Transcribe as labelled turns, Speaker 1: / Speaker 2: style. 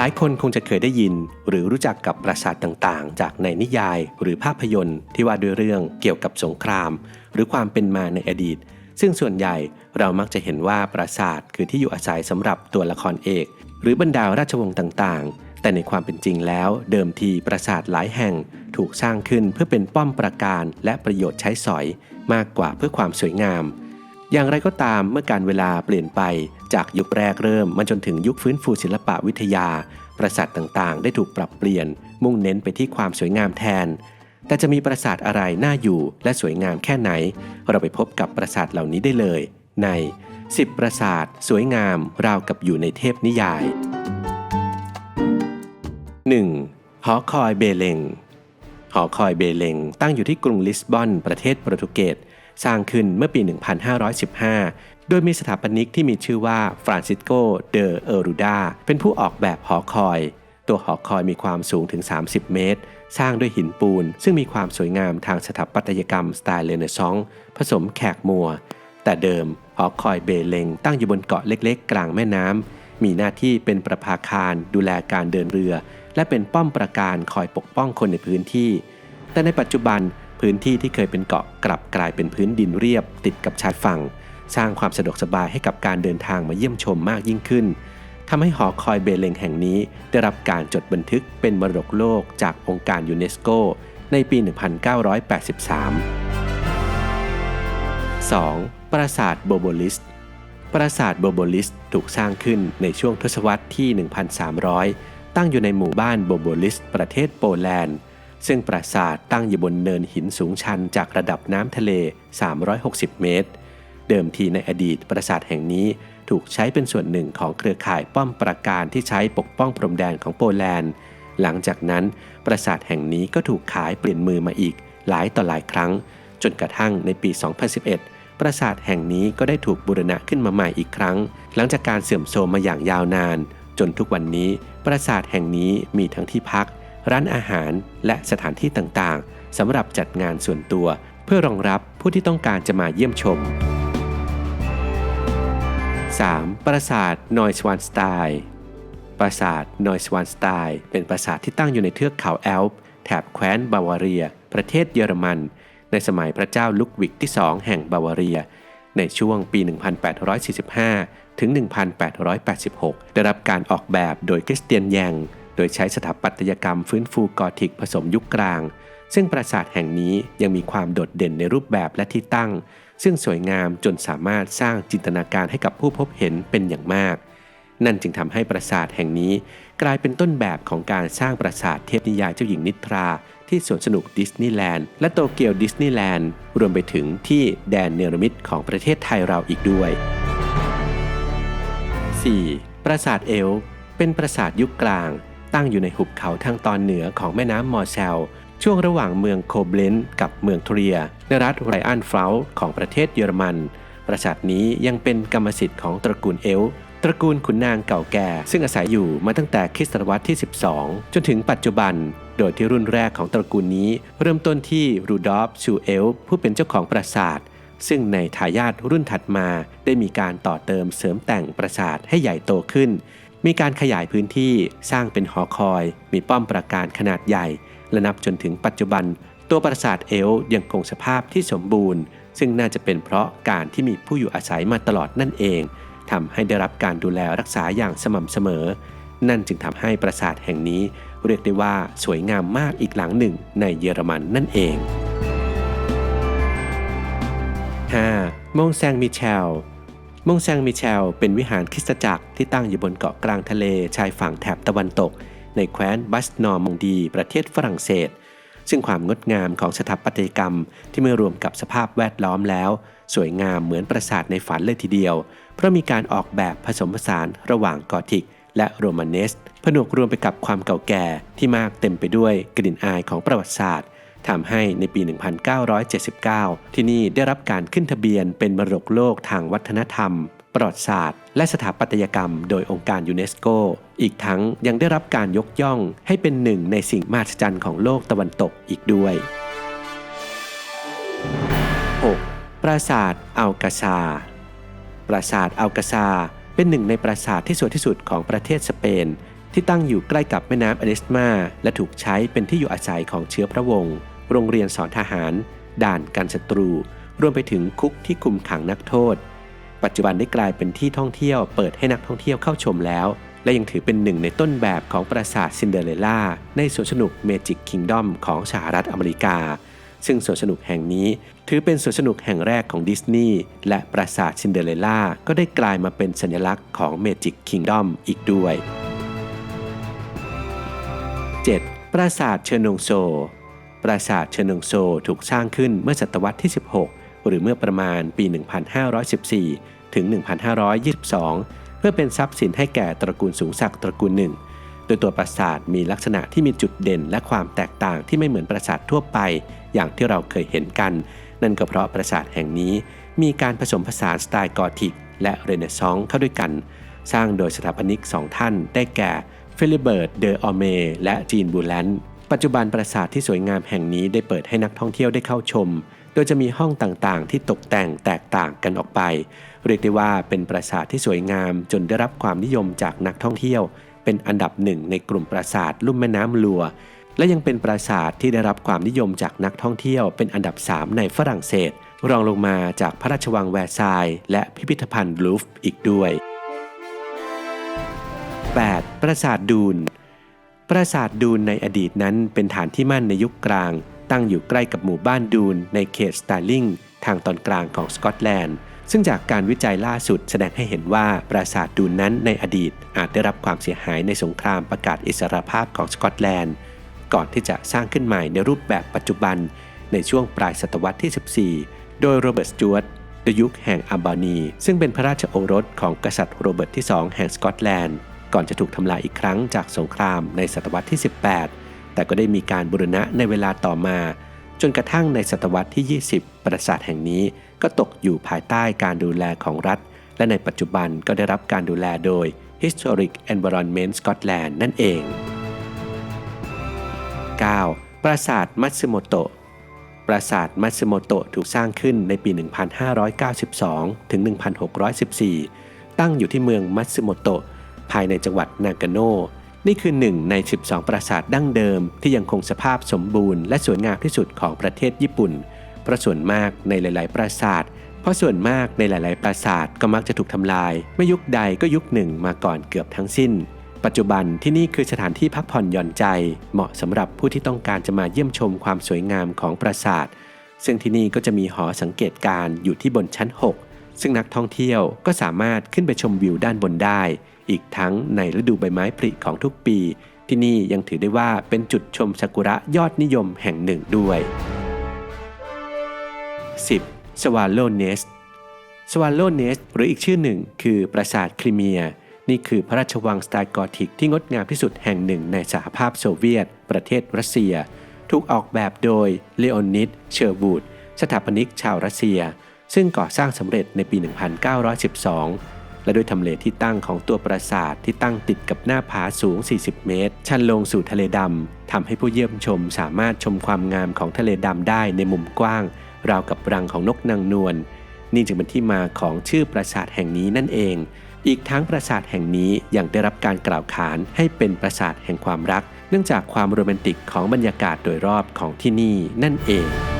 Speaker 1: หลายคนคงจะเคยได้ยิน หรือรู้จักกับปราสาทต่างๆ จากในนิยายหรือภาพยนตร์ที่ว่าด้วยเรื่องเกี่ยวกับสงคราม หรือความเป็นมาในอดีต ซึ่งส่วนใหญ่เรามักจะเห็นว่าปราสาทคือที่อยู่อาศัยสำหรับตัวละครเอก หรือบรรดาราชวงศ์ต่างๆ แต่ในความเป็นจริงแล้ว เดิมทีปราสาทหลายแห่งถูกสร้างขึ้นเพื่อเป็นป้อมปราการและประโยชน์ใช้สอย มากกว่าเพื่อความสวยงาม อย่างไรก็ตามเมื่อการเวลาเปลี่ยนไปจากยุคแรกเริ่มมาจนถึงยุคฟื้นฟูศิลปะวิทยา ปราสาทต่างๆ ได้ถูกปรับเปลี่ยน มุ่งเน้นไปที่ความสวยงามแทน แต่จะมีปราสาทอะไรน่าอยู่และสวยงามแค่ไหน เราไปพบกับปราสาทเหล่านี้ได้เลย ใน 10 ปราสาท สวยงามราวกับอยู่ในเทพนิยาย 1. หอคอยเบเลงหอคอยเบเลงตั้งอยู่ที่กรุงลิสบอน ประเทศโปรตุเกส สร้างขึ้นเมื่อปี 1515 โดยมีสถาปนิกที่มีชื่อว่าฟรานซิสโก เดอเอรูดา เป็นผู้ออกแบบหอคอย ตัวหอคอยมีความสูงถึง 30 เมตร สร้างด้วยหินปูน ซึ่งมีความสวยงามทางสถาปัตยกรรมสไตล์เรเนซองส์ผสมแขกมัว แต่เดิมหอคอยเบเลงตั้งอยู่บนเกาะเล็กๆ กลางแม่น้ำ มีหน้าที่เป็นประภาคารดูแลการเดินเรือ และเป็นป้อมปราการคอยปกป้องคนในพื้นที่ แต่ในปัจจุบัน พื้นที่ที่เคยเป็นเกาะกลับกลายเป็นพื้นดินเรียบ ติดกับชายฝั่ง สร้างความสะดวกสบายให้กับการเดินทางมาเยี่ยมชมมากยิ่งขึ้นทำให้หอคอยเบเลงแห่งนี้ได้รับการจดบันทึกเป็นมรดกโลกจากองค์การยูเนสโกในปี 1983 2. ปราสาทโบโบลิส ปราสาทโบโบลิสถูกสร้างขึ้นในช่วงทศวรรษที่ 1300 ตั้งอยู่ในหมู่บ้านโบโบลิส ประเทศโปแลนด์ ซึ่งปราสาทตั้งอยู่บนเนินหินสูงชันจากระดับน้ำทะเล 360 เมตร เดิมทีในอดีตปราสาทแห่งนี้ถูกใช้เป็นส่วนหนึ่งของเครือข่ายป้อมปราการที่ใช้ปกป้องพรมแดนของโปแลนด์ หลังจากนั้นปราสาทแห่งนี้ก็ถูกขายเปลี่ยนมือมาอีกหลายต่อหลายครั้ง จนกระทั่งในปี 2011 ปราสาทแห่งนี้ก็ได้ถูกบูรณะขึ้นมาใหม่อีกครั้ง หลังจากการเสื่อมโทรมมาอย่างยาวนาน จนทุกวันนี้ปราสาทแห่งนี้มีทั้งที่พัก ร้านอาหารและสถานที่ต่างๆสำหรับจัดงานส่วนตัว เพื่อรองรับผู้ที่ต้องการจะมาเยี่ยมชม 3. ปราสาทนอยสวานสไตน์ปราสาทนอยสวานสไตน์เป็นปราสาทที่ตั้งอยู่ในเทือกเขาแอลป์แถบแคว้นบาวาเรีย ประเทศเยอรมัน ในสมัยพระเจ้าลุกวิกที่2แห่งบาวาเรีย ในช่วงปี 1845 ถึง 1886 ได้รับการออกแบบโดยคริสเตียนแยง โดยใช้สถาปัตยกรรมฟื้นฟูกอธิกผสมยุคกลาง ซึ่งปราสาทแห่งนี้ยังมีความโดดเด่นในรูปแบบและที่ตั้ง ซึ่งสวยงามจนสามารถสร้างจินตนาการให้กับผู้พบเห็นเป็นอย่างมาก นั่นจึงทำให้ปราสาทแห่งนี้ กลายเป็นต้นแบบของการสร้างปราสาทเทพนิยายเจ้าหญิงนิทรา ที่สวนสนุกดิสนีย์แลนด์และโตเกียวดิสนีย์แลนด์รวมไปถึงที่แดนเนรมิตของประเทศไทยเราอีกด้วย 4. ปราสาทเอลเป็นปราสาทยุคกลาง ตั้งอยู่ในหุบเขาทางตอนเหนือของแม่น้ำมอร์เซลช่วงระหว่างเมืองโคเบลนกับเมืองทเรียในรัฐไรอันฟลาของประเทศเยอรมัน ปราสาทนี้ยังเป็นกรรมสิทธิ์ของตระกูลเอลตระกูลขุนนางเก่าแก่ ซึ่งอาศัยอยู่มาตั้งแต่คริสตศตวรรษที่ 12 จนถึงปัจจุบัน โดยที่รุ่นแรกของตระกูลนี้ เริ่มต้นที่รูดอฟชูเอลผู้เป็นเจ้าของปราสาท ซึ่งในทายาทรุ่นถัดมาได้มีการต่อเติมเสริมแต่งปราสาทให้ใหญ่โตขึ้น มีการขยายพื้นที่สร้างเป็นหอคอย มีป้อมปราการขนาดใหญ่ และนับจนถึงปัจจุบัน ตัวปราสาทเอลยังคงสภาพที่สมบูรณ์ ซึ่งน่าจะเป็นเพราะการที่มีผู้อยู่อาศัยมาตลอดนั่นเองทำให้ได้รับการดูแลรักษาอย่างสม่ำเสมอ นั่นจึงทำให้ปราสาทแห่งนี้ เรียกได้ว่าสวยงามมากอีกหลังหนึ่งในเยอรมันนั่นเอง 5. มงแซงมิเชล มงแซงมิเชลเป็นวิหารคริสตจักรที่ตั้งอยู่บนเกาะกลางทะเลชายฝั่งแถบตะวันตก ในแคว้นบัสนอร์มงดีประเทศฝรั่งเศส ซึ่งความงดงามของสถาปัตยกรรมที่เมื่อรวมกับสภาพแวดล้อมแล้ว สวยงามเหมือนปราสาทในฝันเลยทีเดียว เพราะมีการออกแบบผสมผสานระหว่างกอธิก และโรมาเนสผนวกรวมไปกับความเก่าแก่ที่มากเต็มไปด้วยกลิ่นอายของประวัติศาสตร์ ทำให้ในปี 1979 ที่นี่ได้รับการขึ้นทะเบียนเป็นมรดกโลกทางวัฒนธรรม ประวัติศาสตร์ และสถาปัตยกรรมโดยองค์การยูเนสโก อีกทั้งยังได้รับการยกย่องให้เป็นหนึ่งในสิ่งมหัศจรรย์ของโลกตะวันตกอีกด้วย 6. ปราสาทอัลกาซา ปราสาทอัลกาซาเป็นหนึ่งในปราสาทที่สวยที่สุดของประเทศสเปน ที่ตั้งอยู่ใกล้กับแม่น้ำอเดสมา และถูกใช้เป็นที่อยู่อาศัยของเชื้อพระวงศ์โรงเรียนสอนทหาร ด่านกันศัตรู รวมไปถึงคุกที่คุมขังนักโทษ ปัจจุบันได้กลายเป็นที่ท่องเที่ยวเปิดให้นักท่องเที่ยวเข้าชมแล้ว และยังถือเป็นหนึ่งในต้นแบบของปราสาทซินเดอเรลล่า ในสวนสนุกเมจิกคิงดอมของสหรัฐอเมริกา ซึ่งสวนสนุกแห่งนี้ ถือเป็นสวนสนุกแห่งแรกของดิสนีย์และปราสาทซินเดอเรลล่าก็ได้กลายมาเป็นสัญลักษณ์ของเมจิกคิงดอมอีกด้วย 7. ปราสาทเชอร์นงโซ ปราสาทเชอร์นงโซถูกสร้างขึ้นเมื่อศตวรรษที่ 16 หรือเมื่อประมาณปี 1514 ถึง 1522 เพื่อเป็นทรัพย์สินให้แก่ตระกูลสูงศักดิ์ตระกูลหนึ่ง โดยตัวปราสาทมีลักษณะที่มีจุดเด่นและความแตกต่างที่ไม่เหมือนปราสาททั่วไป อย่างที่เราเคยเห็นกัน นั่นก็เพราะปราสาทแห่งนี้ มีการผสมผสานสไตล์กอธิกและเรเนซองส์เข้าด้วยกัน สร้างโดยสถาปนิกสองท่านได้แก่ ฟิลิเบิร์ต เดออเม และจีนบูแลนปัจจุบันปราสาทที่สวยงามแห่งนี้ได้เปิดให้นักท่องเที่ยวได้เข้าชม โดยจะมีห้องต่างๆ ที่ตกแต่งแตกต่างกันออกไป เรียกได้ว่าเป็นปราสาทที่สวยงามจนได้รับความนิยมจากนักท่องเที่ยว เป็นอันดับหนึ่งในกลุ่มปราสาทลุ่มแม่น้ำลัว และยังเป็นปราสาทที่ได้รับความนิยมจากนักท่องเที่ยว เป็นอันดับ 3 ในฝรั่งเศส รองลงมาจากพระราชวังแวร์ซายและพิพิธภัณฑ์ลูฟ์อีกด้วย 8. ปราสาทดูนปราสาทดูนในอดีตนั้นเป็นฐานที่มั่นในยุคกลาง ตั้งอยู่ใกล้กับหมู่บ้านดูนในเขตสตาร์ลิงทางตอนกลางของสกอตแลนด์ ซึ่งจากการวิจัยล่าสุดแสดงให้เห็นว่าปราสาทดูนนั้นในอดีตอาจได้รับความเสียหายในสงครามประกาศอิสรภาพของสกอตแลนด์ ก่อนที่จะสร้างขึ้นใหม่ในรูปแบบปัจจุบัน ในช่วงปลายศตวรรษที่ 14 โดยโรเบิร์ตสจวตยุคแห่งอัลบานี ซึ่งเป็นพระราชโอรสของกษัตริย์โรเบิร์ตที่ 2 แห่งสกอตแลนด์ ก่อนจะถูกทำลายอีกครั้งจากสงครามในศตวรรษที่ 18 แต่ก็ได้มีการบูรณะในเวลาต่อมา จนกระทั่งในศตวรรษที่ 20 ปราสาทแห่งนี้ก็ตกอยู่ภายใต้การดูแลของรัฐ และในปัจจุบันก็ได้รับการดูแลโดย Historic Environment Scotland นั่นเอง 9. ปราสาทมัตสึโมโตะ ปราสาทมัตสึโมโตะถูกสร้างขึ้นในปี 1592 ถึง 1614 ตั้งอยู่ที่เมืองมัตสึโมโตะ ภายในจังหวัดนากาโน นี่คือหนึ่งใน 12 ปราสาทดั้งเดิม ที่ยังคงสภาพสมบูรณ์และสวยงามที่สุดของประเทศญี่ปุ่น เพราะส่วนมากในหลาย ๆ ปราสาท เพราะส่วนมากในหลาย ๆ ปราสาทก็มักจะถูกทำลาย ไม่ยุคใดก็ยุคหนึ่งมาก่อนเกือบทั้งสิ้น ปัจจุบันที่นี่คือสถานที่พักผ่อนหย่อนใจ เหมาะสำหรับผู้ที่ต้องการจะมาเยี่ยมชมความสวยงามของปราสาท ซึ่งที่นี่ก็จะมีหอสังเกตการณ์อยู่ที่บนชั้น 6ซึ่งนักท่องเที่ยวก็สามารถขึ้นไปชมวิวด้านบนได้ อีกทั้งในฤดูใบไม้ผลิของทุกปี ที่นี่ยังถือได้ว่าเป็นจุดชมซากุระยอดนิยมแห่งหนึ่งด้วย 10. สวาโลเนสสวาโลเนสหรืออีกชื่อหนึ่งคือปราสาทคริเมีย นี่คือพระราชวังสไตล์กอธิกที่งดงามที่สุดแห่งหนึ่งในสหภาพโซเวียต ประเทศรัสเซีย ถูกออกแบบโดยเลโอนิด เชอร์บูดสถาปนิกชาวรัสเซีย ซึ่งก่อสร้างสำเร็จในปี 1912 และด้วยทำเลที่ตั้งของตัวปราสาทที่ตั้งติดกับหน้าผาสูง 40 เมตร ชันลงสู่ทะเลดำทำให้ผู้เยี่ยมชมสามารถชมความงามของทะเลดำได้ในมุมกว้าง ราวกับรังของนกนางนวลนี่จึงเป็นที่มาของชื่อปราสาทแห่งนี้นั่นเอง อีกทั้งปราสาทแห่งนี้ยังได้รับการกล่าวขานให้เป็นปราสาทแห่งความรัก เนื่องจากความโรแมนติกของบรรยากาศโดยรอบของที่นี่นั่นเอง